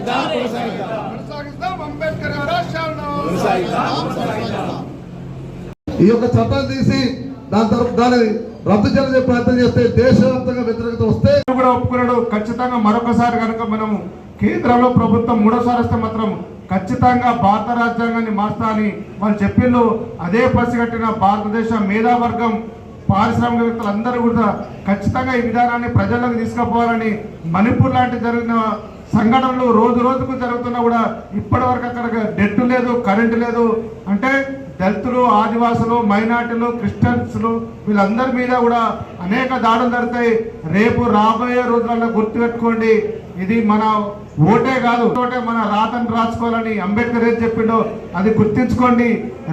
కొనసాగిద్దాం అంబేద్కర్ ఈ యొక్క చట్టాన్ని తీసి దాని తరపు దాన్ని రద్దు చేసే ప్రయత్నం చేస్తే దేశవ్యాప్తంగా వ్యతిరేకత వస్తే కూడా ఒప్పుకున్నాడు. ఖచ్చితంగా మరొకసారి కనుక మనము కేంద్రంలో ప్రభుత్వం మూడోసారి వస్తే మాత్రం ఖచ్చితంగా భారత రాజ్యాంగాన్ని మార్చా అని వాళ్ళు చెప్పిండ్రు. అదే పసిగట్టిన భారతదేశ మేధావర్గం పారిశ్రామికవేత్తలు అందరూ కూడా ఖచ్చితంగా ఈ విధానాన్ని ప్రజలకు తీసుకుపోవాలని మణిపూర్ లాంటి జరిగిన సంఘటనలు రోజు రోజుకు జరుగుతున్నా కూడా ఇప్పటి వరకు అక్కడ నెట్ లేదు కరెంటు లేదు. అంటే దళితులు ఆదివాసులు మైనార్టీలు క్రిస్టియన్స్లు వీళ్ళందరి మీద కూడా అనేక దాడులు జరుగుతాయి. రేపు రాబోయే రోజులలో గుర్తుపెట్టుకోండి ఇది మన ఓటే కాదు. ఓటే మన రాతను రాసుకోవాలని అంబేద్కర్ ఏం చెప్పిండో అది గుర్తించుకోండి.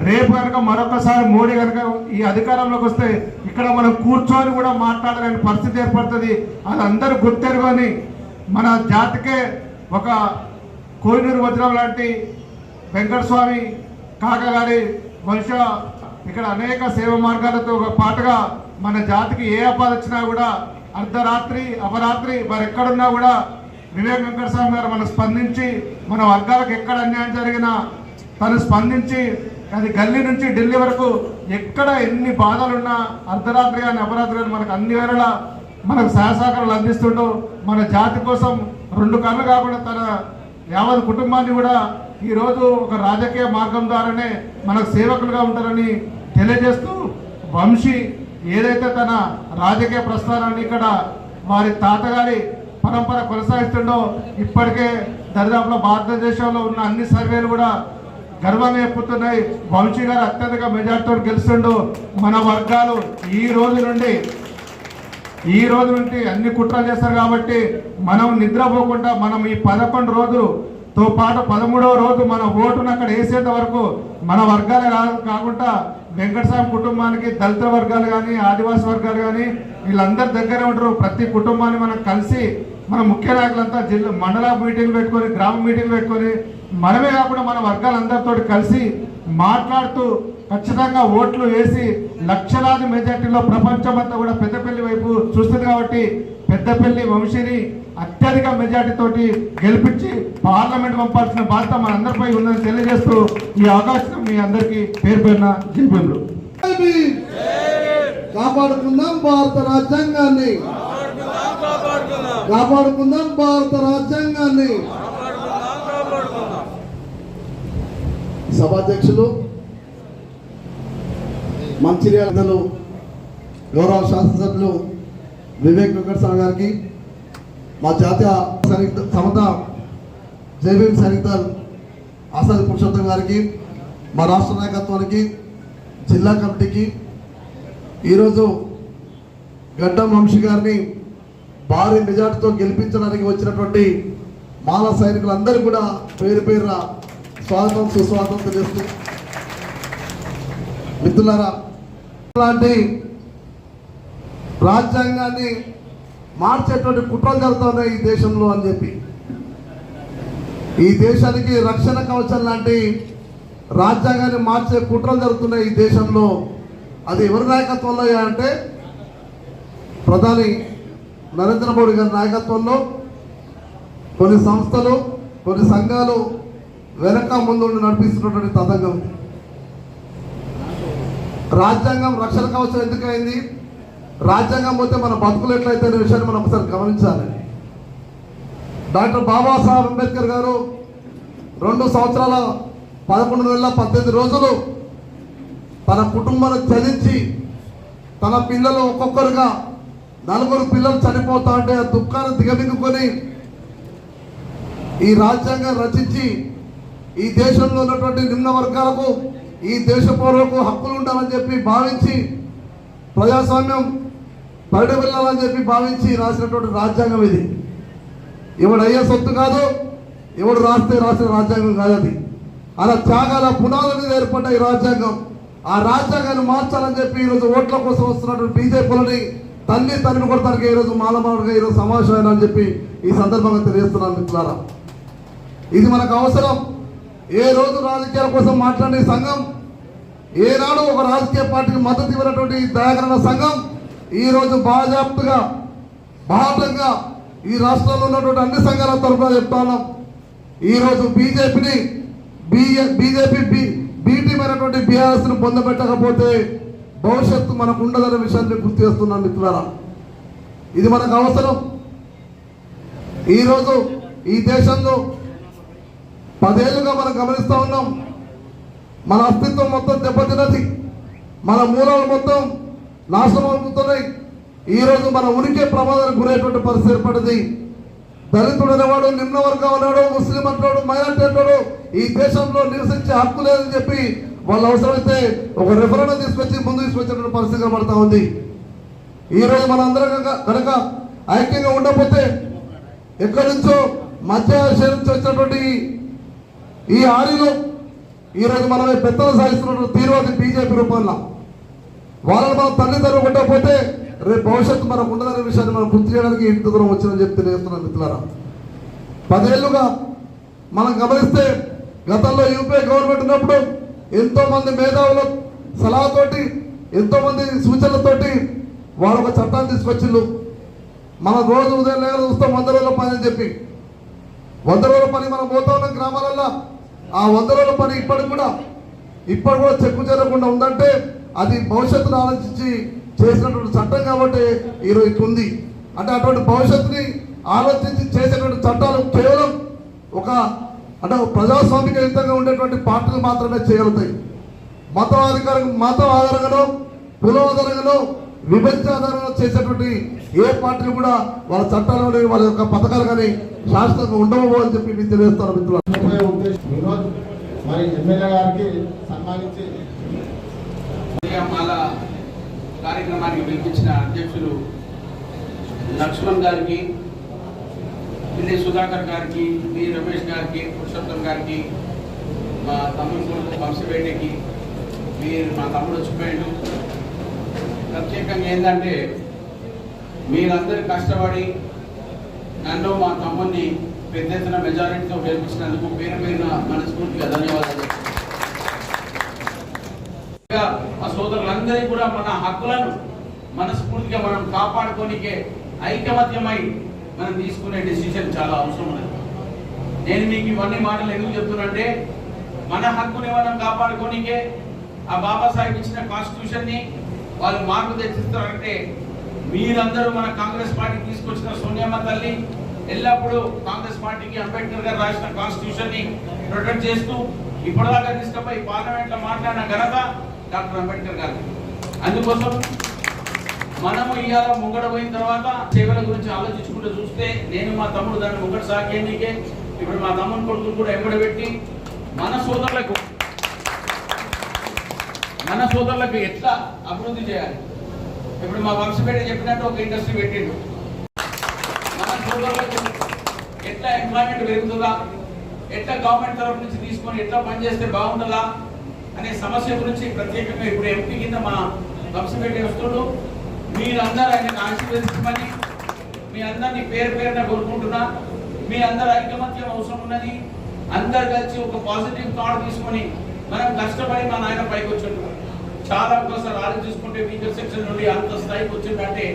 రేపు కనుక మరొకసారి మోడీ కనుక ఈ అధికారంలోకి వస్తే ఇక్కడ మనం కూర్చొని కూడా మాట్లాడలేని పరిస్థితి ఏర్పడుతుంది. అది అందరూ గుర్తెరుగని మన జాతికే ఒక కోయినూరు వజ్రం లాంటి వెంకటస్వామి కాక గారి వంశ ఇక్కడ అనేక సేవ మార్గాలతో ఒక పాటుగా మన జాతికి ఏ ఆపద వచ్చినా కూడా అర్ధరాత్రి అపరాత్రి మరి ఎక్కడున్నా కూడా వివేక్ వెంకటస్వామి గారు మనం స్పందించి మన వర్గాలకు ఎక్కడ అన్యాయం జరిగినా తను స్పందించి అది గల్లీ నుంచి ఢిల్లీ వరకు ఎక్కడ ఎన్ని బాధలున్నా అర్ధరాత్రి కానీ అపరాత్రి కానీ మనకు అన్ని వేళలా మనకు సహసహకారాలు అందిస్తుండో మన జాతి కోసం రెండు కళ్ళు కాకుండా తన యావత్ కుటుంబాన్ని కూడా ఈరోజు ఒక రాజకీయ మార్గం ద్వారానే మనకు సేవకులుగా ఉంటారని తెలియజేస్తూ వంశీ ఏదైతే తన రాజకీయ ప్రస్థానాన్ని ఇక్కడ వారి తాతగారి పరంపర కొనసాగిస్తుండో ఇప్పటికే దరిదాపులో భారతదేశంలో ఉన్న అన్ని సర్వేలు కూడా గర్వంగా చెప్పుతున్నాయి. వంశీ గారు అత్యధిక మెజార్టీతో గెలుస్తుండు మన వర్గాలు ఈ రోజు నుండి ఈ రోజు నుండి అన్ని కుట్రలు చేస్తారు కాబట్టి మనం నిద్రపోకుండా మనం ఈ పదకొండు రోజులతో పాటు పదమూడవ రోజు మన ఓటును అక్కడ వేసేంత వరకు మన వర్గాలే కాకుండా వెంకటస్వామి కుటుంబానికి దళిత వర్గాలు కానీ ఆదివాసీ వర్గాలు కానీ వీళ్ళందరి దగ్గరే ఉంటారు. ప్రతి కుటుంబాన్ని మనం కలిసి మన ముఖ్య నాయకులంతా జిల్లా మండల మీటింగ్ పెట్టుకొని గ్రామ మీటింగ్ పెట్టుకొని మనమే కాకుండా మన వర్గాలందరితో కలిసి మాట్లాడుతూ ఖచ్చితంగా ఓట్లు వేసి లక్షలాది మెజార్టీలో ప్రపంచమంతా కూడా పెద్దపల్లి వైపు చూస్తుంది కాబట్టి పెద్దపల్లి వంశీని అత్యధిక మెజార్టీ తోటి గెలిపించి పార్లమెంట్ పంపాల్సిన బాధ్యత మన అందరిపై ఉందని తెలియజేస్తూ ఈ అవకాశం మీ అందరికీ పేరు పేరున జీవితంలో కాపాడుకుందాం భారత రాజ్యాంగాన్ని. కాపాడుకుందాం భారత రాజ్యాంగాన్ని. సభాధ్యక్షులు మంచిర్యాలలు గౌరవ శాసనసభ్యులు వివేక్ వెంకటస్వామి గారికి మా జాతీయ సైనిక సమత జైవీం సైనికదల్ ఆసాద్ పురుషోత్తం గారికి మా రాష్ట్ర నాయకత్వానికి జిల్లా కమిటీకి ఈరోజు గడ్డం వంశీ గారిని భారీ మెజార్టీతో గెలిపించడానికి వచ్చినటువంటి మాల సైనికులందరూ కూడా పేరు పేరున స్వాగతం సుస్వాగతం తెలుస్తూ మిత్రులారా లాంటి రాజ్యాంగాన్ని మార్చేటువంటి కుట్రలు జరుగుతున్నాయి ఈ దేశంలో అని చెప్పి. ఈ దేశానికి రక్షణ కవచం లాంటి రాజ్యాంగాన్ని మార్చే కుట్రలు జరుగుతున్నాయి ఈ దేశంలో. అది ఎవరి నాయకత్వంలో అంటే ప్రధాని నరేంద్ర మోడీ గారి నాయకత్వంలో కొన్ని సంస్థలు కొన్ని సంఘాలు వెనక ముందు నడిపిస్తున్నటువంటి తతంగం. రాజ్యాంగం రక్షణ కవచం ఎందుకైంది? రాజ్యాంగం పోతే మన బతుకులు ఎట్లయితే అనే విషయాన్ని మనం ఒకసారి గమనించాలి. డాక్టర్ బాబాసాహెబ్ అంబేద్కర్ గారు రెండు సంవత్సరాల పదకొండు నెలల పద్దెనిమిది రోజులు తన కుటుంబాన్ని చదించి తన పిల్లలు ఒక్కొక్కరుగా నలుగురు పిల్లలు చనిపోతా అంటే ఆ దుఃఖాన్ని దిగమింగుకొని ఈ రాజ్యాంగం రచించి ఈ దేశంలో ఉన్నటువంటి నిమ్న వర్గాలకు ఈ దేశ పౌరులకు హక్కులు ఉండాలని చెప్పి భావించి ప్రజాస్వామ్యం బయట వెళ్ళాలని చెప్పి భావించి రాసినటువంటి రాజ్యాంగం ఇది. ఎవడు అయ్యే సొత్తు కాదు ఎవడు రాస్తే రాసిన రాజ్యాంగం కాదు అది. అలా త్యాగాల పునాదుల మీద ఏర్పడ్డ ఈ రాజ్యాంగం ఆ రాజ్యాంగాన్ని మార్చాలని చెప్పి ఈరోజు ఓట్ల కోసం వస్తున్నటువంటి బీజేపీలని తల్లి తండ్రిని కొడతానికి ఈరోజు మాలమాలుగా ఈరోజు సమావేశమైన అని చెప్పి ఈ సందర్భంగా తెలియజేస్తున్నాను మిత్రులారా. ఇది మనకు అవసరం. ఏ రోజు రాజకీయాల కోసం మాట్లాడే సంఘం? ఏనాడు ఒక రాజకీయ పార్టీకి మద్దతు ఇవ్వనటువంటి దయాకరణ సంఘం ఈ రోజు బాజాప్తుగా భారతంగా ఈ రాష్ట్రంలో ఉన్నటువంటి అన్ని సంఘాల తరఫున చెప్తాను ఈరోజు బీజేపీని బీజేపీ బీ బీటీమైనటువంటి అయినటువంటి పొందబెట్టకపోతే భవిష్యత్తు మనకు ఉండదనే విషయాన్ని గుర్తు చేస్తున్నాను మిత్రులారా. ఇది మనకు అవసరం. ఈరోజు ఈ దేశంలో పదేళ్ళుగా మనం గమనిస్తూ ఉన్నాం. మన అస్తిత్వం మొత్తం దెబ్బతిన్నది. మన మూలాలు మొత్తం నాశనం అవుతున్నాయి. ఈరోజు మన ఉనికి ప్రమాదానికి గురయ్యేటువంటి పరిస్థితి ఏర్పడింది. దళితుడు అనేవాడు నిమ్న వర్గం అన్నాడు ముస్లిం అంటాడు మైనార్టీ అంటాడు ఈ దేశంలో నివసించే హక్కు లేదని చెప్పి వాళ్ళు అవసరమైతే ఒక రెఫరెండం తీసుకొచ్చి ముందు తీసుకొచ్చినటువంటి పరిస్థితి కనబడతా ఉంది. ఈ రోజు కనుక- కనుక ఐక్యంగా ఉండకపోతే ఎక్కడి నుంచో మధ్య ఆసియా నుంచి వచ్చినటువంటి ఈ హారీలో ఈరోజు మనమే పెద్దలు సాగిస్తున్న తీరువాది బీజేపీ రూపంలో. వాళ్ళని మనం తల్లిదండ్రులు కొట్టకపోతే రేపు భవిష్యత్తు మనకు ఉండదనే విషయాన్ని మనం గుర్తు చేయడానికి ఇంత దూరం వచ్చిందని చెప్పి తెలియజేస్తున్నాను మిత్రులారా. పదేళ్ళుగా మనం గమనిస్తే గతంలో యూపీఏ గవర్నమెంట్ ఉన్నప్పుడు ఎంతో మంది మేధావుల సలహాతోటి ఎంతో మంది సూచనలతోటి వారు ఒక చట్టాన్ని తీసుకొచ్చిళ్ళు. మన రోజు ఉదయం లేక చూస్తాం వంద రోజుల పని అని చెప్పి. వంద రోజుల పని మనం పోతా ఉన్న గ్రామాలలో ఆ వంద రోజుల పని ఇప్పటికి కూడా ఇప్పటి కూడా చెక్కు చేరకుండా ఉందంటే అది భవిష్యత్తును ఆలోచించి చేసినటువంటి చట్టం కాబట్టి ఈరోజు ఉంది. అంటే అటువంటి భవిష్యత్తుని ఆలోచించి చేసేటువంటి చట్టాలు కేవలం ఒక అంటే ప్రజాస్వామికయుతంగా ఉండేటువంటి పార్టీలు మాత్రమే చేయగలుగుతాయి. మతం అధికారం మతం ఆధారంగానో కులం ఆధారంగానో విభజన ఆధారంగా చేసేటువంటి ఏ పార్టీలు కూడా వాళ్ళ చట్టాలు కానీ వాళ్ళ యొక్క పథకాలు కానీ శాశ్వతంగా ఉండవు అని చెప్పి మీకు తెలియజేస్తారు మిత్రులు మరి ఎమ్మెల్యే గారికి సన్మానించి కార్యక్రమానికి పిలిపించిన అధ్యక్షులు లక్ష్మణ్ గారికి పిల్లి సుధాకర్ గారికి బి రమేష్ గారికి పురుషోత్తం గారికి మా తమ్ముడు కొడుకు వంశపేటకి మీరు మా తమ్ముడు వచ్చిపోయాడు ప్రత్యేకంగా ఏంటంటే మీరందరూ కష్టపడి నన్ను మా తమ్ముడిని పెద్ద ఎత్తున మెజారిటీతో గెలిపించినందుకు పేరు పేరున మనస్ఫూర్తిగా ధన్యవాదాలు మా సోదరులందరికీ కూడా మన హక్కులను మనస్ఫూర్తిగా మనం కాపాడుకోనికే ఐకమత్యమై మనం తీసుకునే డెసిషన్ చాలా అవసరం ఉన్నది. నేను మీకు ఇవన్నీ మాటలు ఎందుకు చెప్తున్నానంటే మన హక్కుని మనం కాపాడుకోనికే ఆ బాబాసాహెబ్ ఇచ్చిన కాన్స్టిట్యూషన్ని వాళ్ళు మార్పు తెచ్చిస్తారంటే మీరందరూ మన కాంగ్రెస్ పార్టీ తీసుకొచ్చిన సోనియామ్మ తల్లి ఎల్లప్పుడూ కాంగ్రెస్ పార్టీకి అంబేద్కర్ గారు రాసిన కాన్స్టిట్యూషన్ని ప్రొటెక్ట్ చేస్తూ ఇప్పటిదాకా తీసుకపోయి పార్లమెంట్లో మాట్లాడిన ఘనత డాక్టర్ అంబేద్కర్ గారు అందుకోసం మనము ఇవాళ ముంగడ పోయిన తర్వాత సేవల గురించి ఆలోచించుకుంటూ చూస్తే నేను మా తమ్ముడు దాన్ని ముంగడ సాగేందుకే ఇప్పుడు మా తమ్ముడు కొడుకులు కూడా ఎంబడబెట్టి మన సోదరులకు మన సోదరులకు ఎట్లా అభివృద్ధి చేయాలి? ఇప్పుడు మా వంశపేట చెప్పినట్టు ఒక ఇండస్ట్రీ పెట్టిండు. మన సోదరులకు ఎట్లా ఎంప్లాయ్మెంట్ పెరుగుతుందా? ఎట్లా గవర్నమెంట్ తరఫు నుంచి తీసుకొని ఎట్లా పనిచేస్తే బాగుంటుందా? అనే సమస్య గురించి ప్రత్యేకంగా ఇప్పుడు ఎంపీ కింద మా వంశపేట వస్తుడు. మీరందరూ ఆయన ఆశీర్వదించమని మీ అందరినీ పేరు పేరున కోరుకుంటున్నా. మీ అందరు ఐకమత్యం అవసరం ఉన్నది. అందరు కలిసి ఒక పాజిటివ్ థాట్ తీసుకొని మనం కష్టపడి మా నాయన పైకి వచ్చిండు చాలా ఒకసారి ఆలోచించుకుంటే వీకర్ సెక్షన్ నుండి అంత స్థాయికి వచ్చిందంటే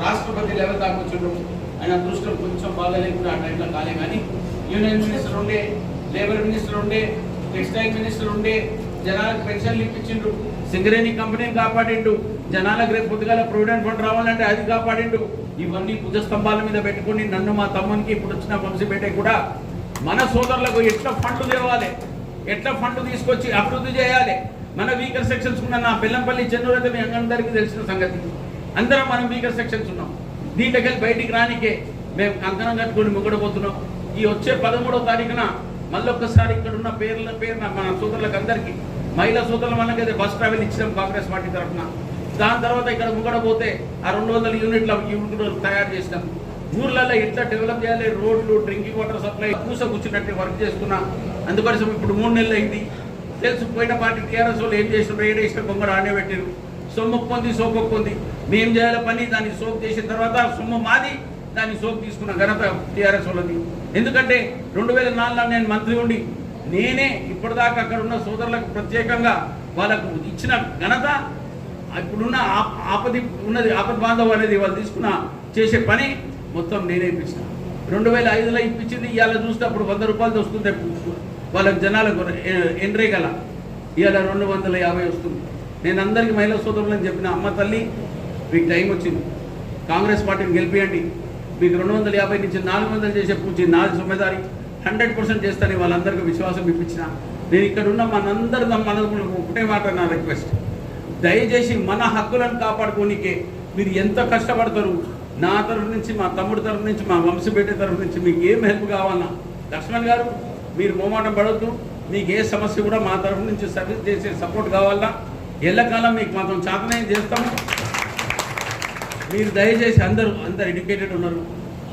రాష్ట్రపతి లెవెల్ దాకా వచ్చిండు. ఆయన అదృష్టం కొంచెం బాగాలేకుండా ఆ టైంలో కాలే కానీ యూనియన్ మినిస్టర్ ఉండే లేబర్ మినిస్టర్ ఉండే టెక్స్టైల్ మినిస్టర్ ఉండే జనాలకు పెన్షన్లు ఇప్పించిండు సింగరేణి కంపెనీని కాపాడిండు జనాలకు రేపు పొద్దుగాల ప్రొవిడెంట్ ఫండ్ రావాలంటే అది కాపాడిండు. ఇవన్నీ భుజ స్తంభాల మీద పెట్టుకొని నన్ను మా తమ్మునికి ఇప్పుడు వచ్చిన వంశపేట కూడా మన సోదరులకు ఎట్లా ఫండ్లు తేవాలి? ఎట్లా ఫండ్ తీసుకొచ్చి అభివృద్ధి చేయాలి? మన వీకర్ సెక్షన్స్ ఉన్న నా బెల్లంపల్లి చెన్నూరు అయితే మీ అందరికీ తెలిసిన సంగతి. అందరం మనం వీకర్ సెక్షన్స్ ఉన్నాం. దీంట్లోకి వెళ్ళి బయటికి రానికే మేము కంకణం కట్టుకొని ముగ్గడబోతున్నాం ఈ వచ్చే పదమూడవ తారీఖున మళ్ళొక్కసారి ఇక్కడ ఉన్న పేర్ల పేరున మన సోదరులకు అందరికీ మహిళా సోదరుల మనకైతే బస్ ట్రావెల్ ఇచ్చినాం కాంగ్రెస్ పార్టీ తరఫున. దాని తర్వాత ఇక్కడ ముగ్గడబోతే ఆ రెండు వందల యూనిట్ల యూనిట్లు తయారు చేసినాం. ఊర్లలో ఎట్లా డెవలప్ చేయాలి? రోడ్లు డ్రింకింగ్ వాటర్ సప్లై పూస కూర్చున్నట్టు వర్క్ చేస్తున్నా. అందుకోసం ఇప్పుడు మూడు నెలలు అయింది తెలుసు పోయిన పార్టీ టీఆర్ఎస్ వాళ్ళు ఏం చేసినారు ఏం చేసిన బొమ్మడు ఆడే పెట్టారు. సొమ్ము పొంది సోకొక్కుంది మేం చేయాల పని దాన్ని సోక్ చేసిన తర్వాత సొమ్ము మాది దాన్ని సోక్ తీసుకున్న ఘనత టీఆర్ఎస్ వాళ్ళది. ఎందుకంటే రెండు వేల నాలుగులో నేను మంత్రి ఉండి నేనే ఇప్పటిదాకా అక్కడ ఉన్న సోదరులకు ప్రత్యేకంగా వాళ్ళకు ఇచ్చిన ఘనత ఇప్పుడున్న ఆపది ఉన్నది ఆపద బాంధవం అనేది వాళ్ళు తీసుకున్న చేసే పని మొత్తం నేనే ఇప్పించిన. రెండు వేల ఐదులో ఇప్పించింది ఇవాళ చూస్తే అప్పుడు వంద రూపాయలు వస్తుంది. వాళ్ళకి జనాలకు ఎండ్రేగల ఇవాళ రెండు వందల యాభై వస్తుంది. నేను అందరికీ మహిళా సోదరులని చెప్పిన అమ్మ తల్లి మీకు టైం వచ్చింది. కాంగ్రెస్ పార్టీని గెలిపియండి. మీకు రెండు వందల యాభై నుంచి నాలుగు వందలు చేసే పూచి నాలుగు సొమ్మెదారి. హండ్రెడ్ పర్సెంట్ చేస్తానని వాళ్ళందరికీ విశ్వాసం ఇప్పించిన. నేను ఇక్కడ ఉన్న మనందరి మనకు ఒకటే మాట నా రిక్వెస్ట్. దయచేసి మన హక్కులను కాపాడుకోనికే మీరు ఎంత కష్టపడతారు? నా తరఫు నుంచి మా తమ్ముడి తరఫు నుంచి మా వంశబిడ్డ తరఫు నుంచి మీకు ఏం హెల్ప్ కావాలన్నా లక్ష్మణ్ గారు మీరు మోమాటం పడవద్దు మీకు ఏ సమస్య కూడా మా తరఫు నుంచి సర్వీస్ చేసే సపోర్ట్ కావాలా? ఎల్లకాలం మీకు మాత్రం చాతనే చేస్తాము. మీరు దయచేసి అందరూ అందరు ఎడ్యుకేటెడ్ ఉన్నారు.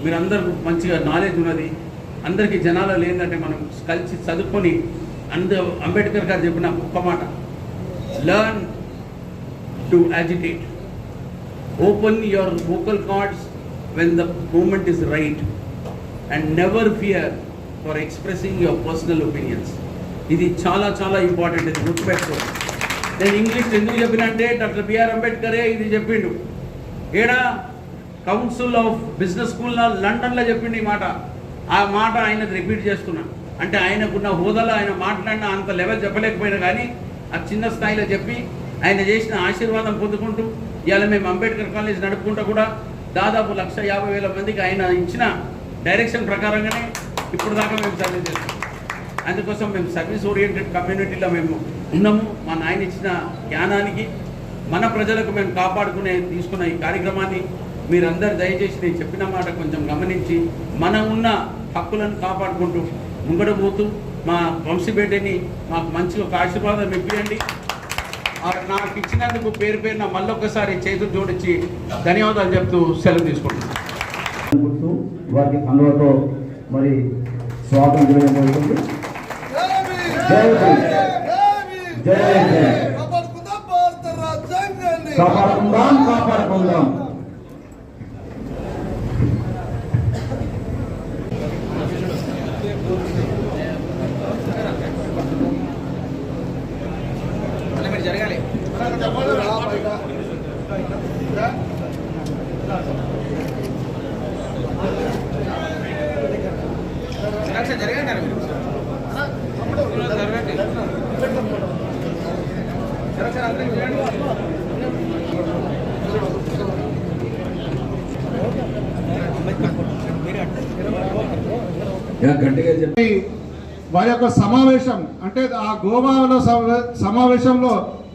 మీరు అందరూ మంచిగా నాలెడ్జ్ ఉన్నది. అందరికీ జనాలు ఏంటంటే మనం కలిసి చదువుకొని అంద అంబేద్కర్ గారు చెప్పిన ఒక్క మాట. Learn to agitate open your vocal cords when the moment is right and never fear for expressing your personal opinions ఇది చాలా చాలా ఇంపార్టెంట్ ఇది గుర్తుపెట్టుకో నేను ఇంగ్లీష్ ఎందుకు చెప్పినంటే డాక్టర్ బిఆర్ అంబేద్కరే ఇది చెప్పిండు. ఏడా? కౌన్సిల్ ఆఫ్ బిజినెస్ స్కూల్ లండన్లో చెప్పిండు ఈ మాట. ఆ మాట ఆయన రిపీట్ చేస్తున్నా. అంటే ఆయనకున్న హోదాలో ఆయన మాట్లాడిన అంత లెవెల్ చెప్పలేకపోయినా కానీ ఆ చిన్న స్థాయిలో చెప్పి ఆయన చేసిన ఆశీర్వాదం పొందుకుంటూ ఇవాళ మేము అంబేద్కర్ కాలేజ్ నడుపుకుంటూ కూడా దాదాపు లక్ష యాభై వేల మందికి ఆయన ఇచ్చిన డైరెక్షన్ ప్రకారంగానే ఇప్పుడు దాకా మేము సర్వీస్ చేస్తాం అందుకోసం మేము సర్వీస్ ఓరియంటెడ్ కమ్యూనిటీలో మేము ఉన్నాము. మా నాయన ఇచ్చిన జ్ఞానానికి మన ప్రజలకు మేము కాపాడుకునే తీసుకున్న ఈ కార్యక్రమాన్ని మీరందరూ దయచేసి నేను చెప్పిన మాట కొంచెం గమనించి మనం ఉన్న హక్కులను కాపాడుకుంటూ ముంగడ పోతూ మా వంశీబేటని మాకు మంచిగా ఒక ఆశీర్వాదం ఇప్పియండి. నాకు ఇచ్చినందుకు పేరు పేరున మళ్ళొక్కసారి చేతులు జోడించి ధన్యవాదాలు చెప్తూ సెలవు తీసుకుంటున్నాను. వారికి కండువతో మరి చేయడం జరుగుతుంది జై. కాపాడుకుందాం కాపాడుకుందాం కాపాడుకుందాం గట్టిగా చెప్పి వారి యొక్క సమావేశం అంటే ఆ గోవాలో సమ- సమావేశంలో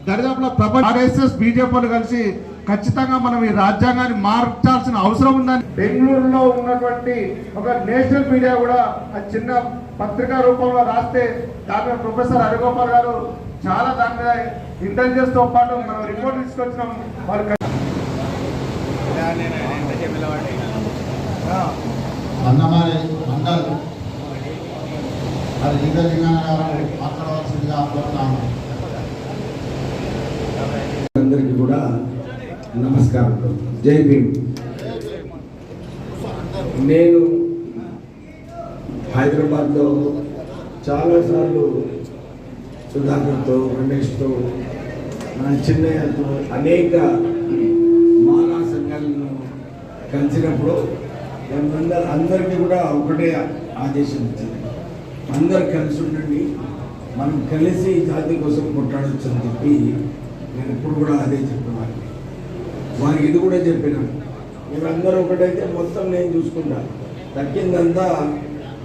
దరిదాపులో ప్రపంచ ఆర్ఎస్ఎస్ బీజేపీలు కలిసి ఖచ్చితంగా మనం ఈ రాజ్యాంగాన్ని మార్చాల్సిన అవసరం ఉందని బెంగళూరులో ఉన్నటువంటి ఒక నేషనల్ మీడియా కూడా ఆ చిన్న పత్రికా రూపంలో రాస్తే దాని మీద ప్రొఫెసర్ హరిగోపాల్ గారు చాలా దాని మీద ఇంటెలిజెన్స్తో పాటు మనం రిపోర్ట్ తీసుకొచ్చినాం. వారు అన్నమారి మండల్ మరి గారు మాట్లాడవలసిందిగా కోరుతున్నాము అందరికీ కూడా నమస్కారం. జై భీమ్. నేను హైదరాబాద్లో చాలాసార్లు సుధాకర్తో రమేష్తో చిన్నయ్యతో అనేక మాలా సంఘాలను కలిసినప్పుడు మేమందరూ అందరికీ కూడా ఒకటే ఆదేశం ఇచ్చింది అందరు కలిసి ఉండండి. మనం కలిసి జాతి కోసం కొట్లాడొచ్చు అని చెప్పి నేను ఇప్పుడు కూడా అదే చెప్పేవాడిని. వారికి ఇది కూడా చెప్పినాను మీరందరూ ఒకటైతే మొత్తం నేను చూసుకుంటాను తగ్గిందంతా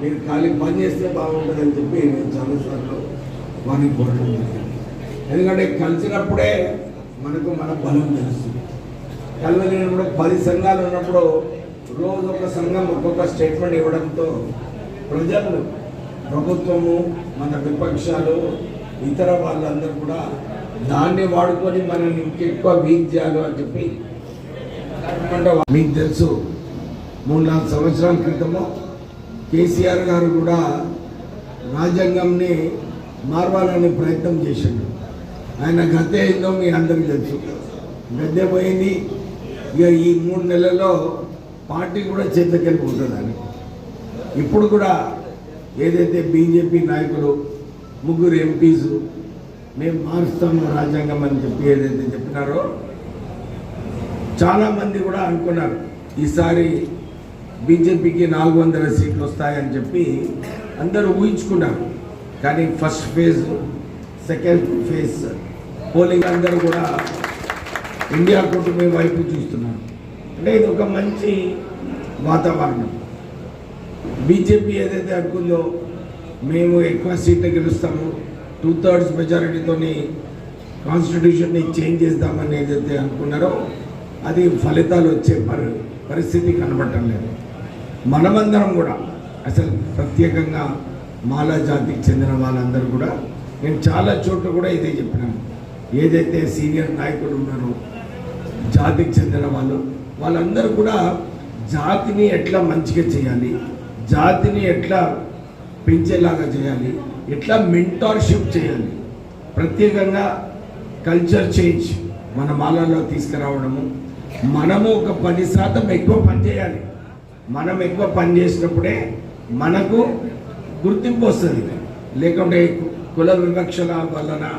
మీరు ఖాళీ పని చేస్తే బాగుంటుందని చెప్పి నేను చాలాసార్లు వారిని కోరడం జరిగింది. ఎందుకంటే కలిసినప్పుడే మనకు మన బలం తెలుస్తుంది. కలవలేనప్పుడు పది సంఘాలు ఉన్నప్పుడు రోజు ఒక సంఘం ఒక్కొక్క స్టేట్మెంట్ ఇవ్వడంతో ప్రజలు ప్రభుత్వము మన విపక్షాలు ఇతర వాళ్ళందరూ కూడా దాన్ని వాడుకొని మనల్ని ఇంకెక్కువ వీక్ చేయాలి అని చెప్పి మీకు తెలుసు మూడు నాలుగు సంవత్సరాల క్రితము కేసీఆర్ గారు కూడా రాజ్యాంగంని మార్వాలనే ప్రయత్నం చేసిండు. ఆయన గద్దె ఏందో మీ అందరికీ తెలుసు. గద్దె పోయింది ఇక ఈ మూడు నెలల్లో పార్టీ కూడా చేతకెళ్ళిపోతుందని ఇప్పుడు కూడా ఏదైతే బీజేపీ నాయకులు ముగ్గురు ఎంపీస్ మేము మారుస్తాము రాజ్యాంగం అని చెప్పి ఏదైతే చెప్పినారో చాలామంది కూడా అనుకున్నారు ఈసారి బీజేపీకి నాలుగు వందల సీట్లు వస్తాయని చెప్పి అందరూ ఊహించుకున్నారు. కానీ first phase second phase polling అందరూ కూడా ఇండియా కూటమి వైపు చూస్తున్నారు. అంటే ఇది ఒక మంచి వాతావరణం. బీజేపీ ఏదైతే అనుకుందో మేము ఎక్కువ సీట్లు గెలుస్తాము. టూ థర్డ్స్ మెజారిటీతోని కాన్స్టిట్యూషన్ని చేంజ్ చేద్దామని ఏదైతే అనుకున్నారో అది ఫలితాలు వచ్చే పరి పరిస్థితి కనబడటం లేదు. మనమందరం కూడా అసలు ప్రత్యేకంగా మాలా జాతికి చెందిన వాళ్ళందరూ కూడా నేను చాలా చోట్ల కూడా ఇదే చెప్పినాను. ఏదైతే సీనియర్ నాయకులు ఉన్నారో జాతికి చెందిన వాళ్ళు వాళ్ళందరూ కూడా జాతిని ఎట్లా మంచిగా చేయాలి జాతిని ఎట్లా పెంచేలాగా చేయాలి ఎట్లా మెంటార్షిప్ చేయాలి ప్రత్యేకంగా కల్చర్ చేంజ్ మన మాలల్లో తీసుకురావడము. మనము ఒక పది శాతం ఎక్కువ పని చేయాలి. మనం ఎక్కువ పని చేసినప్పుడే మనకు గుర్తింపు వస్తుంది. లేకుంటే కుల వివక్షల వలన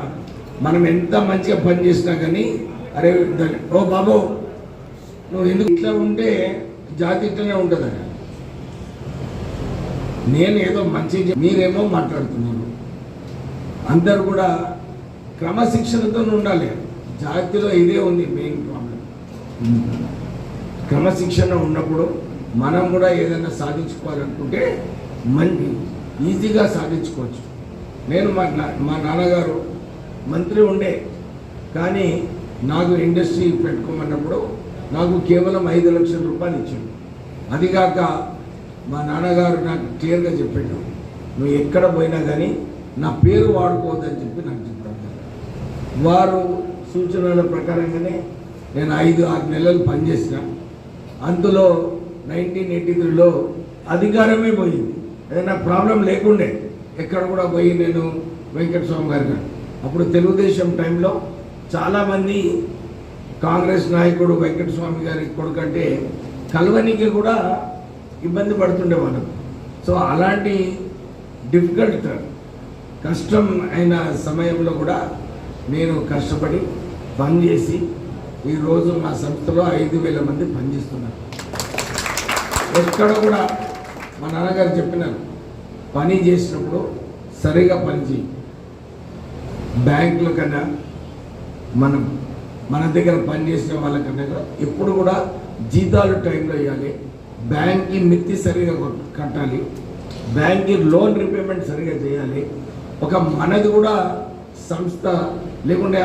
మనం ఎంత మంచిగా పని చేసినా కానీ అరే దాన్ని- ఓ బాబు నువ్వు ఎందుకు ఇట్లా ఉంటే జాతి ఇట్లనే ఉంటుంది నేను ఏదో మంచి మీరేమో మాట్లాడుతున్నారు. అందరు కూడా క్రమశిక్షణతో ఉండాలి. జాతిలో ఇదే ఉంది మెయిన్ ప్రాబ్లం క్రమశిక్షణ ఉన్నప్పుడు మనం కూడా ఏదైనా సాధించుకోవాలనుకుంటే మంచి ఈజీగా సాధించుకోవచ్చు. నేను మా మా నాన్నగారు మంత్రి ఉండే కానీ నాకు ఇండస్ట్రీ పెట్టుకోమన్నప్పుడు నాకు కేవలం ఐదు లక్షల రూపాయలు ఇచ్చాడు అదిగాక మా నాన్నగారు నాకు క్లియర్గా చెప్పాడు నువ్వు ఎక్కడ పోయినా కానీ నా పేరు వాడుకోవద్దని చెప్పి నాకు చెప్పాను వారు సూచనల ప్రకారంగానే నేను ఐదు ఆరు నెలలు పనిచేసిన. అందులో నైన్టీన్ ఎయిటీ త్రీలో అధికారమే పోయింది. ఏదైనా ప్రాబ్లం లేకుండే ఎక్కడ కూడా పోయి నేను వెంకటస్వామి గారి అప్పుడు తెలుగుదేశం టైంలో చాలామంది కాంగ్రెస్ నాయకుడు వెంకటస్వామి గారి కొడుకంటే కలవనికి కూడా ఇబ్బంది పడుతుండే వాళ్ళకు సో అలాంటి డిఫికల్ట్ కష్టం అయిన సమయంలో కూడా నేను కష్టపడి పనిచేసి ఈరోజు మా సంస్థలో ఐదు వేల మంది పనిచేస్తున్నారు ఎక్కడ కూడా మా నాన్నగారు చెప్పినారు పని చేసినప్పుడు సరిగా పని చేయి బ్యాంకుల కన్నా మనం మన దగ్గర పనిచేసిన వాళ్ళకన్నా కూడా ఎప్పుడు కూడా జీతాలు టైంలో ఇవ్వాలి. బ్యాంక్కి మిత్తి సరిగా కట్టాలి. బ్యాంక్కి లోన్ రీపేమెంట్ సరిగా చేయాలి. ఒక మనది కూడా సంస్థ లేకుంటే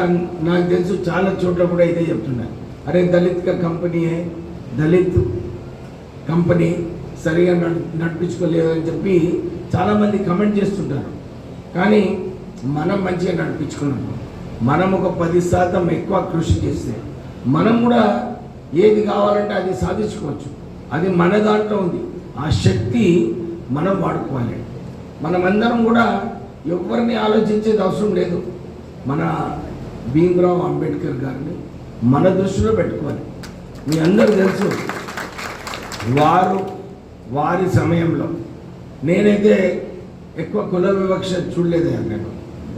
నాకు తెలుసు చాలా చోట్ల కూడా ఇదే చెప్తున్నారు అరే దళిత్ కంపెనీయే దళిత్ కంపెనీ సరిగా నడిపించుకోలేదు నడిపించుకోలేదని చెప్పి చాలామంది కమెంట్ చేస్తుంటారు. కానీ మనం మంచిగా నడిపించుకున్నాము మనం ఒక పది శాతం ఎక్కువ కృషి చేస్తే మనం కూడా ఏది కావాలంటే అది సాధించుకోవచ్చు. అది మన దాంట్లో ఉంది. ఆ శక్తి మనం వాడుకోవాలి. మనమందరం కూడా ఎవరిని ఆలోచించేది అవసరం లేదు. మన భీమరావు అంబేద్కర్ గారిని మన దృష్టిలో పెట్టుకోవాలి. మీ అందరూ తెలుసు వారు వారి సమయంలో నేనైతే ఎక్కువ కుల వివక్ష చూడలేదే నేను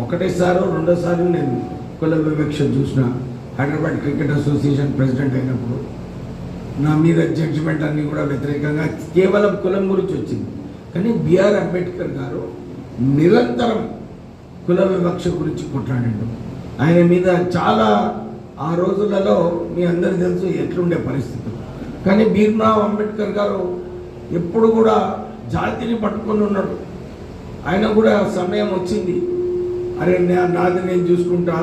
ఒకటేసారి రెండోసారి నేను కుల వివక్ష చూసిన హైదరాబాద్ క్రికెట్ అసోసియేషన్ ప్రెసిడెంట్ అయినప్పుడు నా మీద జడ్జిమెంట్ అన్నీ కూడా వ్యతిరేకంగా కేవలం కులం గురించి వచ్చింది. కానీ బిఆర్ అంబేద్కర్ గారు నిరంతరం కుల వివక్ష గురించి కొట్లాడండి. ఆయన మీద చాలా ఆ రోజులలో మీ అందరు తెలుసు ఎట్లుండే పరిస్థితులు. కానీ భీమ్రావ్ అంబేద్కర్ గారు ఎప్పుడు కూడా జాతిని పట్టుకొని ఉన్నాడు. ఆయన కూడా సమయం వచ్చింది. అరే నాది నేను చూసుకుంటా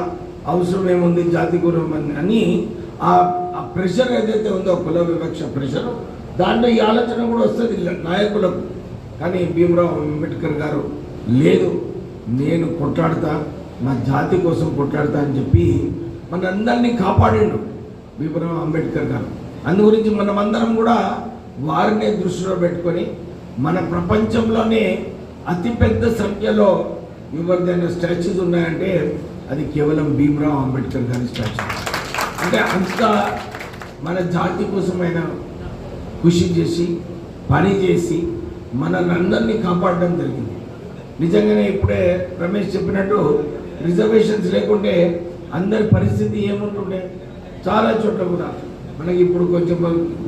అవసరం ఏముంది జాతి గురం అని ఆ ఆ ప్రెషర్ ఏదైతే ఉందో కుల వివక్ష ప్రెషర్ దాంట్లో ఈ ఆలోచన కూడా వస్తుంది నాయకులకు. కానీ భీమరావు అంబేద్కర్ గారు లేదు నేను కొట్లాడతా నా జాతి కోసం కొట్లాడతా అని చెప్పి మనందరినీ కాపాడిండు భీమరావు అంబేద్కర్ గారు. అందు గురించి మనమందరం కూడా వారినే దృష్టిలో పెట్టుకొని మన ప్రపంచంలోనే అతిపెద్ద సంఖ్యలో ఎవరిదైనా స్టాచ్యూస్ ఉన్నాయంటే అది కేవలం భీమరావు అంబేద్కర్ గారి స్టాచ్యూ అంటే అంత మన జాతి కోసమైన కృషి చేసి పని చేసి మనల్ని అందరినీ కాపాడడం జరిగింది. నిజంగానే ఇప్పుడే రమేష్ చెప్పినట్టు రిజర్వేషన్స్ లేకుంటే అందరి పరిస్థితి ఏముంటుండే? చాలా చోట్ల కూడా. మనకి ఇప్పుడు కొంచెం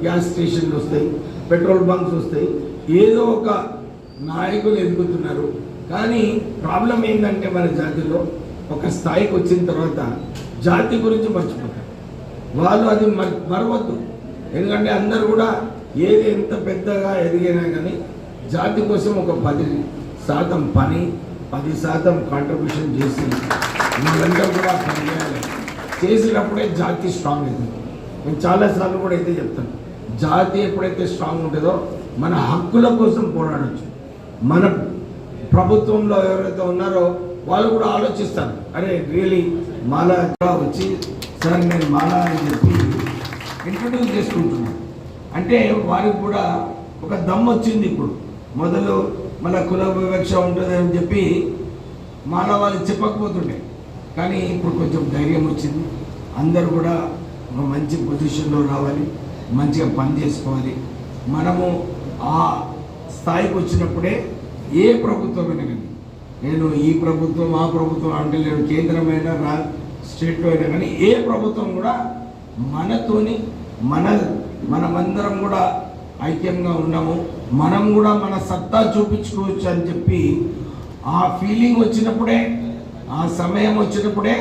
గ్యాస్ స్టేషన్లు వస్తాయి పెట్రోల్ బంక్స్ వస్తాయి. ఏదో ఒక నాయకులు ఎదుగుతున్నారు. కానీ ప్రాబ్లం ఏంటంటే మన జాతిలో ఒక స్థాయికి వచ్చిన తర్వాత జాతి గురించి మర్చిపోతారు వాళ్ళు అది మరవద్దు. ఎందుకంటే అందరు కూడా ఏది ఎంత పెద్దగా ఎదిగినా కానీ జాతి కోసం ఒక పది శాతం పని పది శాతం కాంట్రిబ్యూషన్ చేసి మనందరూ కూడా పని చేయాలి. చేసినప్పుడే జాతి స్ట్రాంగ్ అవుతుంది. నేను చాలాసార్లు కూడా అయితే చెప్తాను. జాతి ఎప్పుడైతే స్ట్రాంగ్ ఉంటుందో మన హక్కుల కోసం పోరాడచ్చు. మన ప్రభుత్వంలో ఎవరైతే ఉన్నారో వాళ్ళు కూడా ఆలోచిస్తారు. అరే రియలీ మాలా కూడా వచ్చి సార్ నేను మాలా అని చెప్పి ఇంట్రడ్యూస్ చేసుకుంటున్నాను అంటే వారికి కూడా ఒక దమ్ వచ్చింది ఇప్పుడు. మొదలు మళ్ళీ కుల వివక్ష ఉంటుంది అని చెప్పి మాలా వాళ్ళు చెప్పకపోతుండే. కానీ ఇప్పుడు కొంచెం ధైర్యం వచ్చింది. అందరూ కూడా ఒక మంచి పొజిషన్లో రావాలి మంచిగా పని చేసుకోవాలి. మనము ఆ స్థాయికి వచ్చినప్పుడే ఏ ప్రభుత్వమైనా కానీ నేను ఈ ప్రభుత్వం ఆ ప్రభుత్వం అంటే నేను కేంద్రమైన రా స్టేట్లో అయినా కానీ ఏ ప్రభుత్వం కూడా మనతోని మన మనమందరం కూడా ఐక్యంగా ఉన్నాము. మనం కూడా మన సత్తా చూపించుకోవచ్చు అని చెప్పి ఆ ఫీలింగ్ వచ్చినప్పుడే ఆ సమయం వచ్చినప్పుడే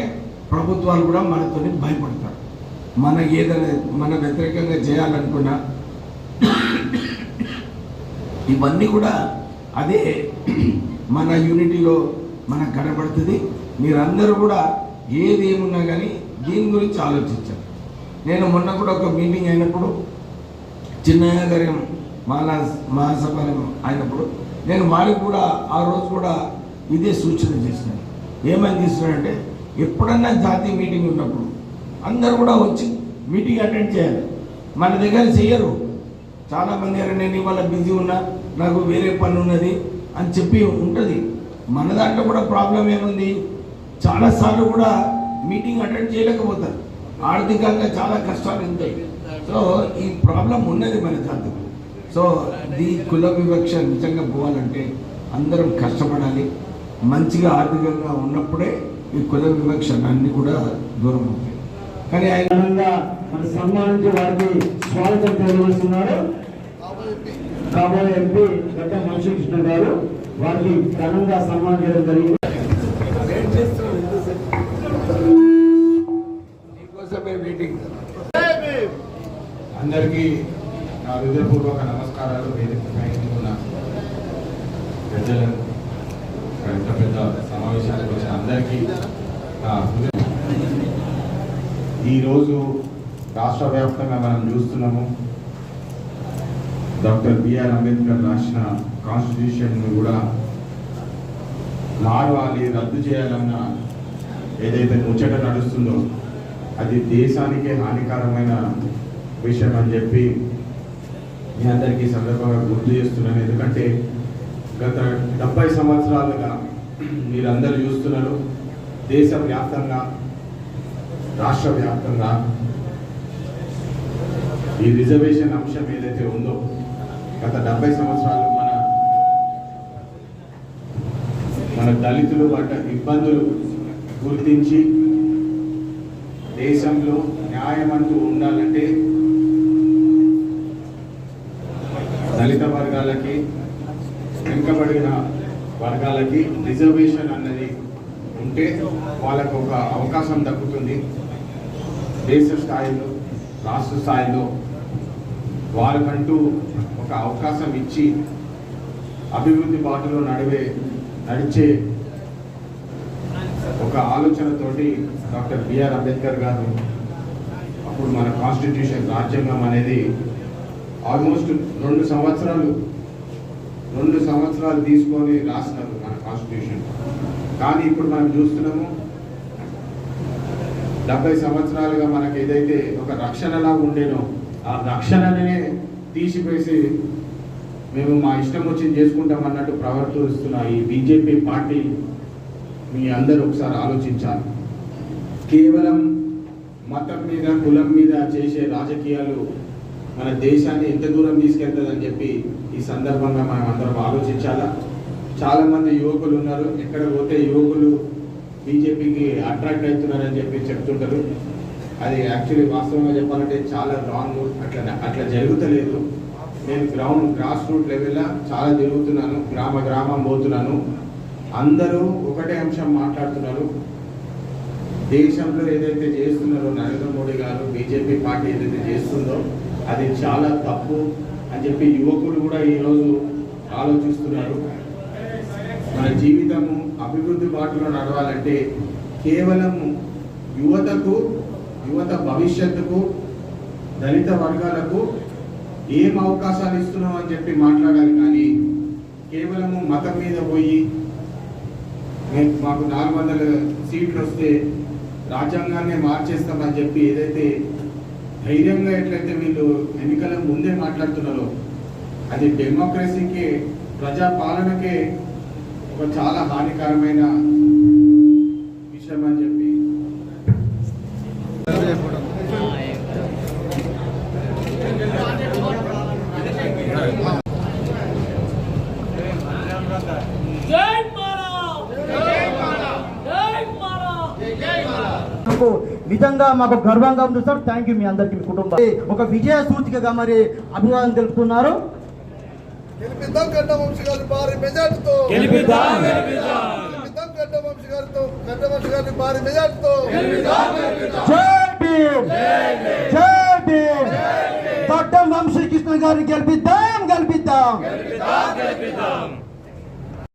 ప్రభుత్వాలు కూడా మనతోని భయపడతారు. మన ఏదైనా మన వ్యతిరేకంగా చేయాలనుకున్నా ఇవన్నీ కూడా అదే మన యూనిటీలో మనకు కనబడుతుంది. మీరందరూ కూడా ఏది ఏమున్నా కానీ దీని గురించి ఆలోచించారు నేను మొన్న కూడా ఒక మీటింగ్ అయినప్పుడు చిన్నయ్య గారి మాలా మహాసభ అయినప్పుడు నేను వారికి కూడా ఆ రోజు కూడా ఇదే సూచన చేసినాను ఏమని చేస్తున్నానంటే ఎప్పుడన్నా జాతీయ మీటింగ్ ఉన్నప్పుడు అందరూ కూడా వచ్చి మీటింగ్ అటెండ్ చేయాలి. మన దగ్గర చేయరు. చాలామంది నేను ఇవాళ బిజీ ఉన్నా నాకు వేరే పని ఉన్నది అని చెప్పి ఉంటుంది. మన దాంట్లో కూడా ప్రాబ్లం ఏముంది? చాలాసార్లు కూడా మీటింగ్ అటెండ్ చేయలేకపోతారు. ఆర్థికంగా చాలా కష్టాలు ఉంటాయి. సో ఈ ప్రాబ్లం ఉన్నది మన జాతికి. సో ఈ కుల వివక్ష నిజంగా పోవాలంటే అందరం కష్టపడాలి. మంచిగా ఆర్థికంగా ఉన్నప్పుడే ఈ కుల వివక్ష అన్ని కూడా దూరం అవుతాయి. కానీ ఆయన మన సన్మానించి వారికి స్వాగతం తెలియజేస్తున్నారు కాబోయే ఎంపీ గడ్డ మనుషుకృష్ణ గారు వారికి ఘనంగా సన్మానించడం జరిగింది. మీటింగ్. అందరికీ నా హృదయపూర్వక నమస్కారాలు వేదిక పైన పెద్ద పెద్ద సమావేశాలకు వచ్చిన అందరికీ నా హృదయ. ఈరోజు రాష్ట్ర వ్యాప్తంగా మనం చూస్తున్నాము. డాక్టర్ బిఆర్ అంబేద్కర్ రాసిన కాన్స్టిట్యూషన్ కూడా మార్వాలి రద్దు చేయాలన్న ఏదైతే ముచ్చట నడుస్తుందో అది దేశానికే హానికరమైన విషయం అని చెప్పి మీ అందరికీ సందర్భంగా గుర్తు చేస్తున్నాను. ఎందుకంటే గత డెబ్బై సంవత్సరాలుగా మీరందరూ చూస్తున్నారు దేశవ్యాప్తంగా రాష్ట్ర వ్యాప్తంగా ఈ రిజర్వేషన్ అంశం ఏదైతే ఉందో గత డెబ్బై సంవత్సరాలు మన మన దళితులు పడ్డ ఇబ్బందులు గుర్తించి దేశంలో న్యాయం అంటూ ఉండాలంటే దళిత వర్గాలకి వెనుకబడిన వర్గాలకి రిజర్వేషన్ అన్నది ఉంటే వాళ్ళకు ఒక అవకాశం దక్కుతుంది. దేశ స్థాయిలో రాష్ట్ర స్థాయిలో వారికంటూ ఒక అవకాశం ఇచ్చి అభివృద్ధి బాటలో నడివే నడిచే ఒక ఆలోచనతోటి డాక్టర్ బిఆర్ అంబేద్కర్ గారు అప్పుడు మన కాన్స్టిట్యూషన్ రాజ్యాంగం అనేది ఆల్మోస్ట్ రెండు సంవత్సరాలు రెండు సంవత్సరాలు తీసుకొని రాసినారు మన కాన్స్టిట్యూషన్. కానీ ఇప్పుడు మనం చూస్తున్నాము డెబ్బై సంవత్సరాలుగా మనకి ఏదైతే ఒక రక్షణలా ఉండేనో ఆ రక్షణనే తీసిపేసి మేము మా ఇష్టం వచ్చింది చేసుకుంటాం అన్నట్టు ప్రవర్తిస్తున్న ఈ బీజేపీ పార్టీ మీ అందరూ ఒకసారి ఆలోచించాలి. కేవలం మతం మీద కులం మీద చేసే రాజకీయాలు మన దేశాన్ని ఎంత దూరం తీసుకెళ్తుందని చెప్పి ఈ సందర్భంగా మనం అందరం ఆలోచించాలా? చాలామంది యువకులు ఉన్నారు. ఎక్కడ పోతే యువకులు బీజేపీకి అట్రాక్ట్ అవుతున్నారని చెప్పి చెప్తుంటారు. అది యాక్చువల్లీ వాస్తవంగా చెప్పాలంటే చాలా రాంగ్ అట్లా అట్లా జరుగుతలేదు. నేను గ్రౌండ్ గ్రాస్ రూట్ లెవెల్లో చాలా తిరుగుతున్నాను గ్రామ గ్రామం పోతున్నాను. అందరూ ఒకటే అంశం మాట్లాడుతున్నారు. దేశంలో ఏదైతే చేస్తున్నారో నరేంద్ర మోడీ గారు బీజేపీ పార్టీ ఏదైతే చేస్తుందో అది చాలా తప్పు అని చెప్పి యువకులు కూడా ఈరోజు ఆలోచిస్తున్నారు. మన జీవితము అభివృద్ధి బాటలో నడవాలంటే కేవలం యువతకు యువత భవిష్యత్తుకు దళిత వర్గాలకు ఏం అవకాశాలు ఇస్తున్నాం అని చెప్పి మాట్లాడాలి కానీ కేవలము మతం మీద పోయి మాకు నాలుగు వందల సీట్లు వస్తే రాజ్యాంగాన్ని మార్చేస్తామని చెప్పి ఏదైతే ధైర్యంగా ఎట్లయితే వీళ్ళు ఎన్నికల ముందే మాట్లాడుతున్నారో అది డెమోక్రసీకి ప్రజా పాలనకే ఒక చాలా హానికరమైన విషయం అని చెప్పి మాకు నిజంగా మాకు గర్వంగా ఉంది సార్. థ్యాంక్ యూ మీ అందరికి మీ కుటుంబం ఒక విజయ సూచికగా మరి అభివాదం తెలుపుతున్నారు. గెలిపిద్దాం గడ్డ వంశీ గారి భారీ మెజార్టీతో. గెలిపిద్దాం. గడ్డ వంశీ గారితో. గడ్డ వంశీ గారి భారీ మెజార్టీతో. జై భీమ్. జై భీమ్. దొడ్డం వంశీకృష్ణ గారిని గెలిపిద్దాం గెలిపిద్దాం.